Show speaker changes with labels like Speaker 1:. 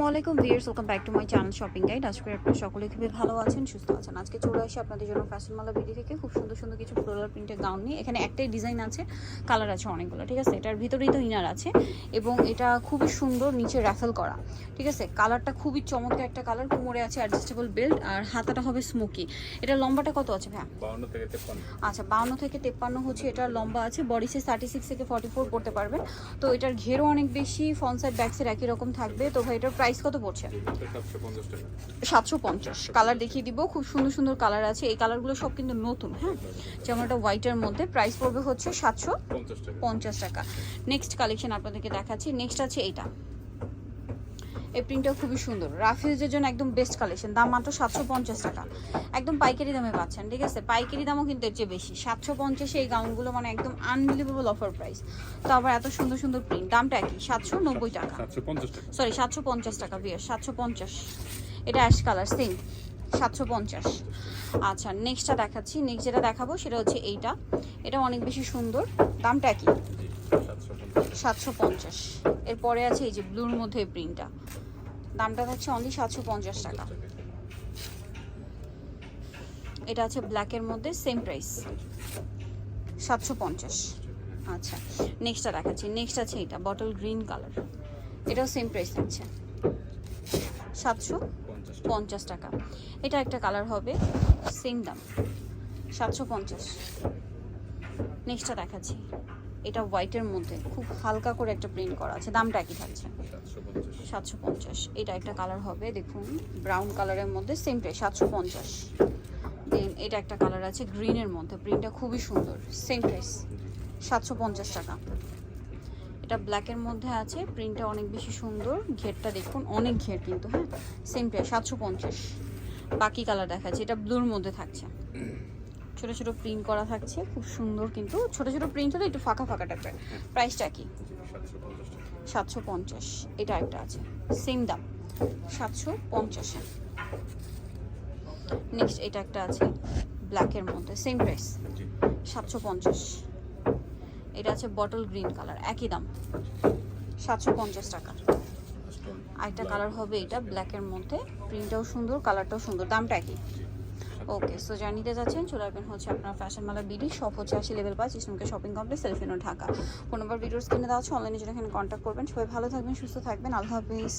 Speaker 1: আসসালামু আলাইকুম viewers welcome back to my channel shopping guide. আজকে আপনারা সকলে খুবই ভালো আছেন সুস্থ আছেন। আজকে চলে আসি আপনাদের জন্য ফ্যাশন মালা বিডি থেকে। খুব সুন্দর সুন্দর কিছু ফ্লোরাল প্রিন্টের গাউন নিয়ে। এখানে একটাই ডিজাইন আছে কালার আছে অনেকগুলো ঠিক আছে? এটার ভিতরেই তো ইনার আছে এবং এটা খুবই সুন্দর নিচে র্যাফেল করা ঠিক আছে? কালারটা খুবই চমৎকার একটা কালার কোমরে আছে অ্যাডজাস্টেবল বেল্ট আর হাতাটা হবে স্মোকি এটা লম্বাটা কত আছে ভাই
Speaker 2: বাউন্ন থেকে তেপ্পান্ন।
Speaker 1: আচ্ছা বাউন্ন থেকে তেপ্পান্ন হচ্ছে এটার লম্বা আছে বডি সাইজ থার্টি সিক্স থেকে ফর্টি ফোর করতে পারবেন তো এটার ঘেরও অনেক বেশি ফ্রন্ট সাইড ব্যাক সাইড একই রকম থাকবে। তো ভাই এটার প্রাইস কত পড়ছে?
Speaker 2: সাতশো পঞ্চাশ।
Speaker 1: কালার দেখিয়ে দিব, খুব সুন্দর সুন্দর কালার আছে। এই কালারগুলো সব কিন্তু নতুন হ্যাঁ? যেমন এটা হোয়াইটের মধ্যে প্রাইস পড়বে হচ্ছে সাতশো
Speaker 2: পঞ্চাশ টাকা।
Speaker 1: নেক্সট কালেকশন আপনাদেরকে দেখাচ্ছি। নেক্সট আছে এইটা। এই প্রিন্টটা খুবই সুন্দর। রাফিউজের জন্য একদম বেস্ট কালেকশন দাম মাত্র সাতশো পঞ্চাশ টাকা। একদম পাইকারি দামে পাচ্ছেন ঠিক আছে? পাইকারি দামও কিন্তু এর চেয়ে বেশি। সাতশো পঞ্চাশে এই গাউনগুলো মানে একদম আনবিলিভেবল অফার প্রাইস তো আবার এত সুন্দর সুন্দর প্রিন্ট দামটা একই সাতশো নব্বই টাকা। সরি সাতশো পঞ্চাশ টাকা বিয়ার সাতশো পঞ্চাশ। এটা অ্যাশ কালার সেম সাতশো পঞ্চাশ। আচ্ছা নেক্সটটা দেখাচ্ছি। নেক্সট যেটা দেখাবো সেটা হচ্ছে এইটা। এটা অনেক বেশি সুন্দর। দামটা কি
Speaker 2: সাতশো পঞ্চাশ।
Speaker 1: এরপরে আছে এই যে ব্লুর মধ্যে প্রিন্টটা। দামটা হচ্ছে অনলি সাতশো পঞ্চাশ টাকা। এটা আছে ব্ল্যাকের মধ্যে সেম প্রাইস সাতশো পঞ্চাশ। আচ্ছা নেক্সটটা দেখাচ্ছি। নেক্সট আছে এটা বটল গ্রিন কালার এটাও সেম প্রাইস থাকছে। সাতশো
Speaker 2: পঞ্চাশ
Speaker 1: টাকা। এটা একটা কালার হবে সেম দাম। সাতশো পঞ্চাশ। নেক্সটটা দেখাচ্ছি। এটা হোয়াইটের মধ্যে। খুব হালকা করে একটা প্রিন্ট করা আছে। দামটা একই থাকছে।
Speaker 2: সাতশো পঞ্চাশ।
Speaker 1: এটা একটা কালার হবে, দেখুন ব্রাউন কালারের মধ্যে সেম সাতশো পঞ্চাশ। দেন এটা একটা কালার আছে গ্রিনের মধ্যে। প্রিন্টটা খুবই সুন্দর সেম প্রাইস সাতশো পঞ্চাশ টাকা। এটা ব্ল্যাকের মধ্যে আছে প্রিন্টটা অনেক বেশি সুন্দর। ঘেরটা দেখুন, অনেক ঘের কিন্তু হ্যাঁ? সেম প্রাইস সাতশো পঞ্চাশ। বাকি কালার দেখাচ্ছে, এটা ব্লুর মধ্যে থাকছে। ছোট ছোট প্রিন্ট করা থাকছে খুব সুন্দর কিন্তু। ছোট ছোট প্রিন্ট হলে একটু ফাঁকা ফাঁকা টাইপের। প্রাইসটা কি?
Speaker 2: সাতশো পঞ্চাশ।
Speaker 1: এটা একটা আছে। সেম দাম। সাতশো পঞ্চাশে। নেক্সট এটা একটা আছে ব্ল্যাকের মধ্যে। সেম প্রাইস সাতশো পঞ্চাশ। এটা আছে বটল গ্রিন কালার একই দাম। সাতশো পঞ্চাশ টাকা আরেকটা কালার হবে এটা ব্ল্যাকের মধ্যে। প্রিন্টটাও সুন্দর কালারটাও সুন্দর। দামটা একই ওকে সো জার্নিতে নিতে যাচ্ছেন, চলে আসবেন হচ্ছে আপনার ফ্যাশন মালা বিডি শপ হচ্ছে আশি লেভেল পাঁচ ইসলামকে শপিং কমপ্লেক্স সেলফিনো ঢাকা। ফোন নাম্বার ভিডিওস কিনে দেওয়া হচ্ছে অনলাইনে যেটা এখানে কন্ট্যাক্ট করবেন। সবাই ভালো থাকবেন, সুস্থ থাকবেন। আল্লাহ হাফিজ।